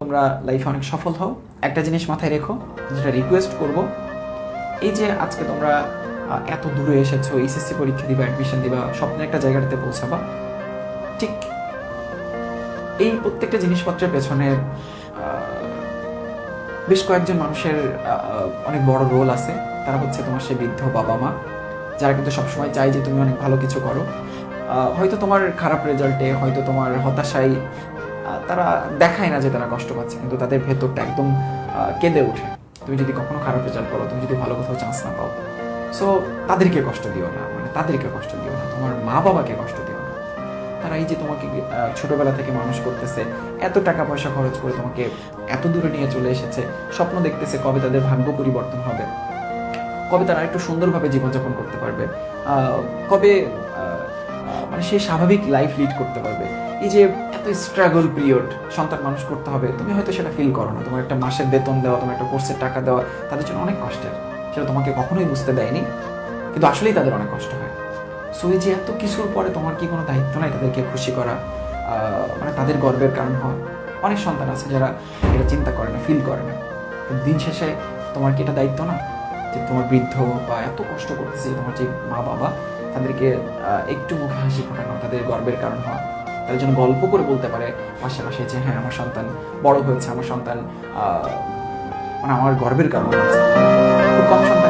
তোমরা লাইফে অনেক সফল হও। একটা জিনিস মাথায় রেখো, যেটা রিকোয়েস্ট করব, এই যে আজকে তোমরা এত দূরে এসেছ এইচএসসি পরীক্ষা দিবা অ্যাডমিশন দিবা, স্বপ্নের একটা জায়গাটাতে পৌঁছাবা, ঠিক এই প্রত্যেকটা জিনিসপত্রের পেছনে বেশ কয়েকজন মানুষের অনেক বড় রোল আছে। তারা হচ্ছে তোমার সে বৃদ্ধ বাবা মা, যারা কিন্তু সবসময় চায় যে তুমি অনেক ভালো কিছু করো। হয়তো তোমার খারাপ রেজাল্টে হয়তো তোমার হতাশায় তারা দেখায় না যে তারা কষ্ট পাচ্ছে, কিন্তু তাদের ভেতরটা একদম কেঁদে ওঠে। তুমি যদি কখনো খারাপ রেজাল্ট করো তুমি যদি ভালো কোথাও চান্স না পাও সো তাদেরকে কষ্ট দিও না মানে তাদেরকে কষ্ট দিও না, তোমার মা বাবাকে কষ্ট দিও না। তারা এই যে তোমাকে ছোটবেলা থেকে মানুষ করতেছে, এত টাকা পয়সা খরচ করে তোমাকে এত দূরে নিয়ে চলে এসেছে, স্বপ্ন দেখতেছে কবে তাদের ভাগ্য পরিবর্তন হবে। কবে তারা একটু সুন্দরভাবে জীবনযাপন করতে পারবে কবে মানে সে স্বাভাবিক লাইফ লিড করতে পারবে। এই যে এত স্ট্রাগল পিরিয়ড সন্তান মানুষ করতে হবে, তুমি হয়তো সেটা ফিল করো না। তোমার একটা মাসের বেতন দেওয়া, তোমার একটা কোর্সের টাকা দেওয়া, তাদের জন্য অনেক কষ্টের। সেটা তোমাকে কখনোই বুঝতে দেয়নি, কিন্তু আসলেই তাদের অনেক কষ্ট হয়। সো এই যে এত কিছুর পরে তোমার কি কোনো দায়িত্ব নাই তাদেরকে খুশি করা মানে তাদের গর্বের কারণ হওয়া? অনেক সন্তান আছে যারা এটা চিন্তা করে না ফিল করে না। দিন শেষে তোমার কি এটা দায়িত্ব না? যে তোমার বৃদ্ধ বা এত কষ্ট করতেছে তোমার যে মা বাবা তাদেরকে একটু মুখে হাসি ফোটানো, তাদের গর্বের কারণ হওয়া। তাদের যেন গল্প করে বলতে পারে পাশে পাশে যে হ্যাঁ আমার সন্তান বড় হয়েছে, আমার সন্তান মানে আমার গর্বের কারণ খুব কম সন্তানই আসলে